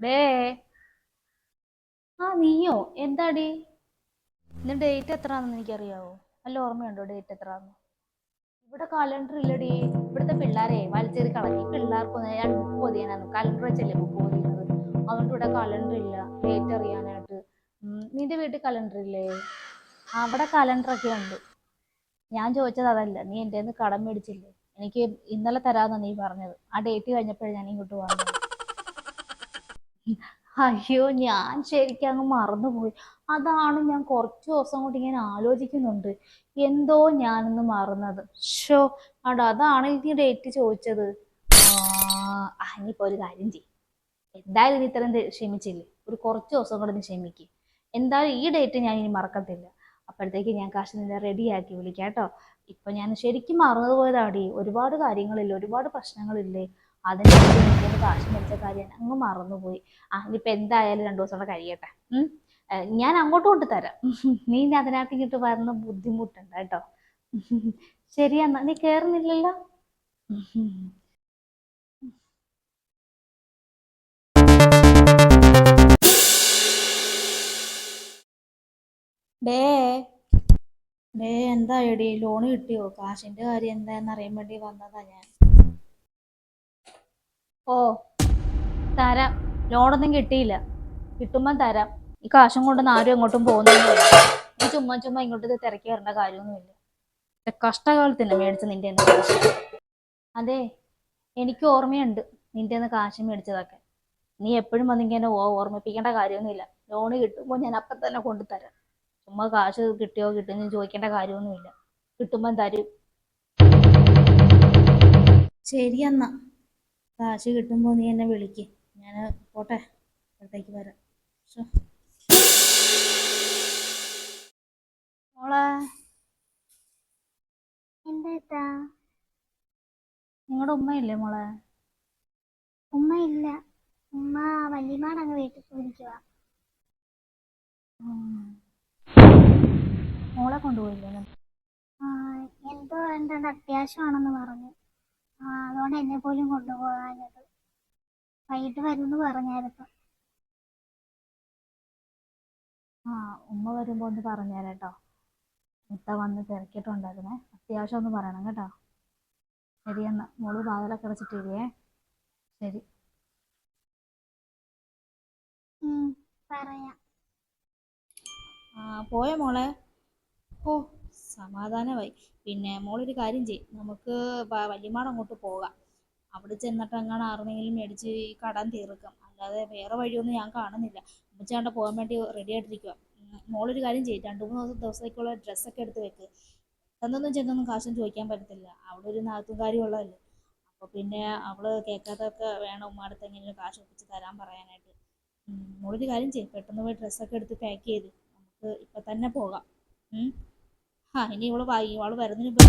Day ആ നീയോ? എന്താടി? ഇന്ന് ഡേറ്റ് എത്രയാണെന്ന് എനിക്കറിയാവോ? അല്ല ഓർമ്മയുണ്ടോ ഡേറ്റ് എത്രയാണെന്ന് ഇവിടെ കലണ്ടർ ഇല്ലടി. ഇവിടുത്തെ പിള്ളേരെ വലിച്ചേറി കളഞ്ഞു പിള്ളേർക്കൊന്നും ഞാൻ ബുക്ക് പൊതിയാനാണ്. കലണ്ടർ വെച്ചല്ലേ ബുക്ക് പൊതിയുന്നത്. അതുകൊണ്ട് ഇവിടെ കലണ്ടർ ഇല്ല. ഡേറ്റ് അറിയാനായിട്ട്. നിന്റെ വീട്ടിൽ കലണ്ടർ ഇല്ലേ? അവിടെ കലണ്ടർ ഒക്കെ ഉണ്ട്. ഞാൻ ചോദിച്ചത് അതല്ല. നീ എന്റെ കടം മേടിച്ചില്ലേ? എനിക്ക് ഇന്നലെ തരാമെന്നാണ് നീ പറഞ്ഞത്. ആ ഡേറ്റ് കഴിഞ്ഞപ്പോഴേ ഞാൻ ഇങ്ങോട്ട് വന്നത്. അയ്യോ ഞാൻ ശരിക്കും അങ്ങ് മറന്നുപോയി. അതാണ് ഞാൻ കുറച്ച് ദിവസം കൊണ്ട് ഇങ്ങനെ ആലോചിക്കുന്നുണ്ട്. എന്തോ ഞാനൊന്ന് മറന്നത്. ഷോ അടാ അതാണ് ഇനി ഡേറ്റ് ചോദിച്ചത്. ആ ഇനിയിപ്പോ ഒരു കാര്യം ചെയ്യും. എന്തായാലും ഇത്രയും ക്ഷമിച്ചില്ലേ? ഒരു കുറച്ച് ദിവസം കൂടെ നീ ക്ഷമിക്ക്. എന്തായാലും ഈ ഡേറ്റ് ഞാൻ ഇനി മറക്കത്തില്ല. അപ്പോഴത്തേക്ക് ഞാൻ കാശ് നിന്നെ റെഡിയാക്കി വിളിക്കാം കേട്ടോ. ഇപ്പൊ ഞാൻ ശരിക്കും മറന്നു പോയതാടി ഒരുപാട് കാര്യങ്ങളില്ലേ ഒരുപാട് പ്രശ്നങ്ങളില്ലേ. അതിന് എനിക്ക് കാശ് മേടിച്ച കാര്യം അങ്ങ് മറന്നുപോയി. ആ ഇനിയിപ്പോൾ എന്തായാലും രണ്ടു ദിവസം കൂടെ കഴിയട്ടെ. ഞാൻ അങ്ങോട്ട് കൊണ്ട് തരാം. നീ ഇനി അതിനകത്ത് ഇങ്ങോട്ട് വരുന്ന ബുദ്ധിമുട്ടുണ്ട് കേട്ടോ. ശരിയെന്നാ നീ കേറുന്നില്ലല്ലോ? ഡേ. ഡേ എന്താ എടി? ലോൺ കിട്ടിയോ? കാശിന്റെ കാര്യം എന്താന്ന് അറിയാൻ വേണ്ടി വന്നതാ ഞാൻ. ഓ തരാം. ലോണൊന്നും കിട്ടിയില്ല. കിട്ടുമ്പം തരാം. ഈ കാശും കൊണ്ടൊന്നും ആരും എങ്ങോട്ടും പോകുന്നില്ല നീ ചുമ്മാ ചുമ്മാ ഇങ്ങോട്ട് തിരക്കി വരേണ്ട കാര്യമൊന്നുമില്ല കഷ്ടകാലത്തിന് മേടിച്ച നിന്റെ അതെ എനിക്ക് ഓർമ്മയുണ്ട് നിന്റെ നിന്ന് കാശ് മേടിച്ചതൊക്കെ. നീ എപ്പോഴും വന്നിങ്ങനെ എന്നെ ഓർമ്മിപ്പിക്കേണ്ട കാര്യമൊന്നുമില്ല ലോണ് കിട്ടുമ്പോൾ ഞാൻ അപ്പം തന്നെ കൊണ്ടുതരാം ചുമ്മാ കാശ് കിട്ടിയോ കിട്ടുമെന്ന് ചോദിക്കേണ്ട കാര്യമൊന്നുമില്ല കിട്ടുമ്പം തരും. ശരി എന്നാ കാശ് കിട്ടുമ്പോൾ നീ എന്നെ വിളിക്ക്. ഞാൻ പോട്ടെ അടുത്തേക്ക് വരാം. മോളെ. എന്താ നിങ്ങളുടെ ഉമ്മയില്ലേ മോളെ? ഉമ്മ ഇല്ല ഉമ്മ വല്യമാടങ്ങ് വീട്ടിൽ പോയിരിക്കുക. മോളെ കൊണ്ടുപോയില്ലേ? എന്തോ എന്താണ് അത്യാവശ്യമാണെന്ന് പറഞ്ഞു. അതുകൊണ്ട് എന്നെ പോലും കൊണ്ടുപോകാഞ്ഞത്. വൈകിട്ട് വരുമെന്ന് പറഞ്ഞായിരുന്നു. ആ ഉമ്മ വരുമ്പോ ഒന്ന് പറഞ്ഞുതരാം കേട്ടോ മുത്ത വന്ന് തിരക്കിട്ടുണ്ടായിരുന്നേ അത്യാവശ്യം ഒന്ന് പറയണം കേട്ടോ. ശരി എന്നാ മോൾ വാതിലൊക്കെ അടച്ചിട്ടില്ലേ? ശരി. പറയാം. ആ പോയ മോളെ? ഓ സമാധാനമായി. പിന്നെ മോളൊരു കാര്യം ചെയ്യും. നമുക്ക് വല്യമാട് അങ്ങോട്ട് പോകാം. അവിടെ ചെന്നിട്ട് എങ്ങാണ് ആർന്നെങ്കിലും മേടിച്ച് ഈ കടം തീർക്കാം. അല്ലാതെ വേറെ വഴിയൊന്നും ഞാൻ കാണുന്നില്ല. ഉമ്മച്ചാണ്ട് പോകാൻ വേണ്ടി റെഡി ആയിട്ടിരിക്കുക മോളൊരു കാര്യം ചെയ്യും. രണ്ടു മൂന്ന് ദിവസം ദിവസത്തേക്കുള്ള ഡ്രസ്സൊക്കെ എടുത്ത് വെക്ക്. എന്നൊന്നും ചെന്നൊന്നും കാശും ചോദിക്കാൻ പറ്റത്തില്ല. അവിടെ ഒരു നാത്തുകാരി ഉള്ളതല്ലേ. അപ്പോൾ പിന്നെ അവൾ കേൾക്കാത്തൊക്കെ വേണം ഉമ്മാടത്ത് എങ്ങനെയും കാശ് ഒപ്പിച്ച് തരാൻ പറയാനായിട്ട്. മോളൊരു കാര്യം ചെയ്യും. പെട്ടെന്ന് പോയി ഡ്രസ്സൊക്കെ എടുത്ത് പാക്ക് ചെയ്ത്. നമുക്ക് ഇപ്പം തന്നെ പോകാം. ആ ഇനി ഇവൾ ഇവൾ വരുന്നതിന്.